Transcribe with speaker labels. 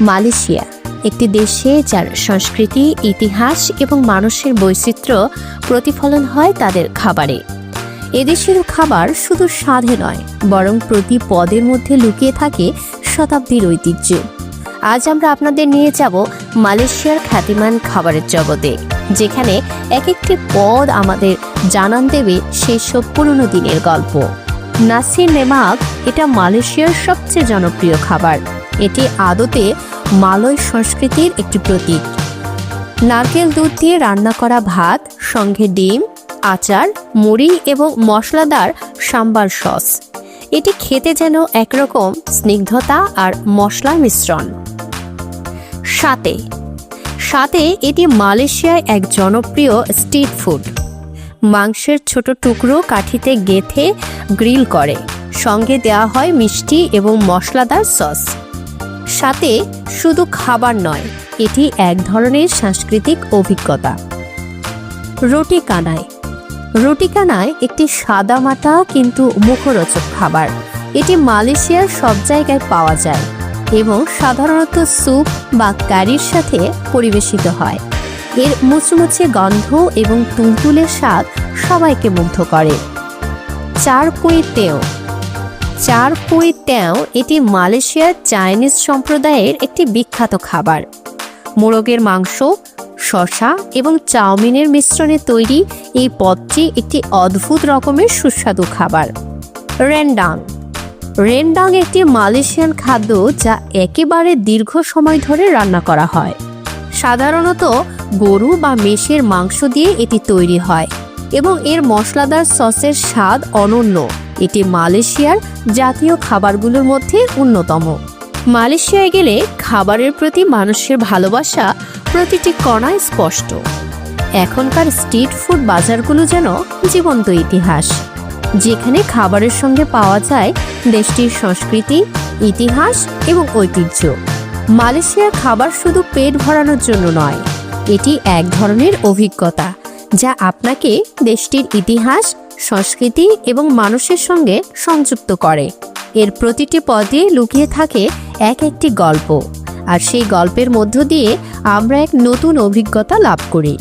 Speaker 1: Malaysia, একটি দেশে যার সংস্কৃতি, ইতিহাস এবং মানুষের বৈচিত্র্য প্রতিফলন হয় তাদের খাবারে। এদেশের খাবার শুধু স্বাদে নয়, বরং প্রতি পদের মধ্যে লুকিয়ে থাকে শতাব্দীর ঐতিহ্য। আজ আমরা আপনাদের নিয়ে যাব মালয়েশিয়ার খ্যাতিমান খাবারের জগতে, যেখানে এক একটি পদ আমাদের জানান দেবে সেই সব পুরনো দিনের গল্প। নাসি নেমাক, এটা মালয়েশিয়ার সবচেয়ে জনপ্রিয় খাবার। এটি আদতে মালয় সংস্কৃতির একটি প্রতীক। নারকেল দুধ দিয়ে রান্না করা ভাত, সঙ্গে ডিম, আচার, মুড়ি এবং মশলাদার সাম্বার সস। এটি খেতে যেন একরকম স্নিগ্ধতা আর মশলার মিশ্রণ। সাথে সাথে এটি মালয়েশিয়ায় এক জনপ্রিয় স্ট্রিট ফুড। মাংসের ছোট টুকরো কাঠিতে গেথে গ্রিল করে। সঙ্গে দেওয়া হয় মিষ্টি এবং মশলাদার সস। সাথে শুধু খাবার নয়, এটি এক ধরনের সাংস্কৃতিক অভিজ্ঞতা। রুটি কানায় রুটি কানায় একটি সাদামাটা কিন্তু মুখরোচক খাবার। এটি মালয়েশিয়ার সব জায়গায় পাওয়া যায় এবং সাধারণত স্যুপ বা কারির সাথে পরিবেশিত হয়। এর মুচমুচে গন্ধ এবং তুলতুলের স্বাদ সবাইকে মুগ্ধ করে। চার পুঁই তেও। চার পুঁই তেও এটি মালয়েশিয়ার চাইনিজ সম্প্রদায়ের একটি বিখ্যাত খাবার। মোরগের মাংস, শসা এবং চাউমিনের মিশ্রণে তৈরি এই পদটি একটি অদ্ভুত রকমের সুস্বাদু খাবার। রেন্ডাং। রেন্ডাং একটি মালয়েশিয়ান খাদ্য যা একেবারে দীর্ঘ সময় ধরে রান্না করা হয়। সাধারণত গরু বা মেষের মাংস দিয়ে এটি তৈরি হয় এবং এর মশলাদার সসের স্বাদ অনন্য। এটি মালয়েশিয়ার জাতীয় খাবারগুলোর মধ্যে অন্যতম। মালয়েশিয়ায় গেলে খাবারের প্রতি মানুষের ভালোবাসা প্রতিটি কণায় স্পষ্ট। এখনকার স্ট্রিট ফুড বাজারগুলো যেন জীবন্ত ইতিহাস, যেখানে খাবারের সঙ্গে পাওয়া যায় দেশটির সংস্কৃতি, ইতিহাস এবং ঐতিহ্য। মালয়েশিয়ার খাবার শুধু পেট ভরানোর জন্য নয়, এটি এক ধরনের অভিজ্ঞতা, যা আপনাকে দেশটির ইতিহাস সংস্কৃতি এবং মানুষের সঙ্গে সংযুক্ত করে। এর প্রতিটি পদে লুকিয়ে থাকে এক একটি গল্প। আর সেই গল্পের মধ্য দিয়ে আমরা এক নতুন অভিজ্ঞতা লাভ করি।